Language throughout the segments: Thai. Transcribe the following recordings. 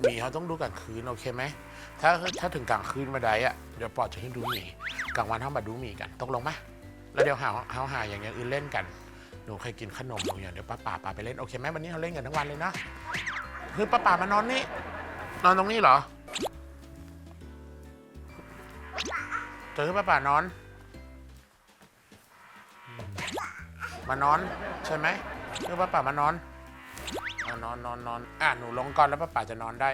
หมีเขาต้องดูกลางคืนโอเคไหมถ้าถ้าถึงกลางคืนมาได้อะเดี๋ยวปอดจะให้ดูหมีกลางวันเขามาดูหมีกันตกลงไหมแล้วเดี๋ยวหาเขาหาอย่างอื่นเล่นกันหนูเคยกินขนมหนูอย่างเดี๋ยวป้าป่าปาไปเล่นโอเคไหมวันนี้เขาเล่นกันทั้งวันเลยนะคือป้าป่ามานอนนี่นอนตรงนี้เหรอเจอป้าป่านอน มานอนใช่ไหมเพื่อป้าป่ามานอน อะนอนนอนนอนอะหนูลงก่อนแล้วป้าป่าจะนอนได้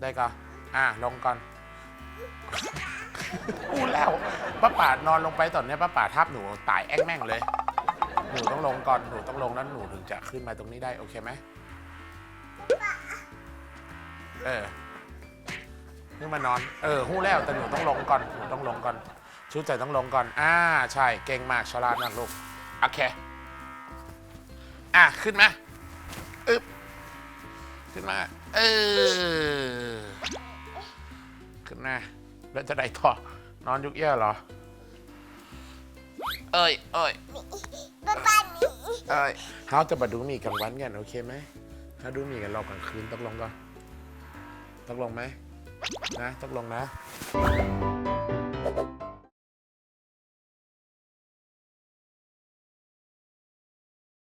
ได้ก็อะลงก่อนพูดแล้วป้าป่านอนลงไปตอนนี้ป้าป่าทับหนูตายแอ้งแม่งเลย หนูต้องลงก่อนหนูต้องลงแล้วหนูถึงจะขึ้นมาตรงนี้ได้โอเคไหมเออขึ้นมานอน เออหู้แล้วแต่หนูต้องลงก่อนหนูต้องลงก่อน ชุดใจต้องลงก่อน อ่าใช่เก่งมากฉลาดมากลูกโอเค อะขึ้นไหม อึบขึ้นมา เออ ขึ้นมาแล้วจะได้ต่อนอนยุกเอี้ยเหรอ เอ้ยเอ้ยป๊าป๊าหนีเอ้ยเฮาจะมาดูหมีกลางวันกันโอเคไหมถ้าดูหมีกันรอกลางคืนต้องลงก่อนต้องลงไหมนะต้องลงนะ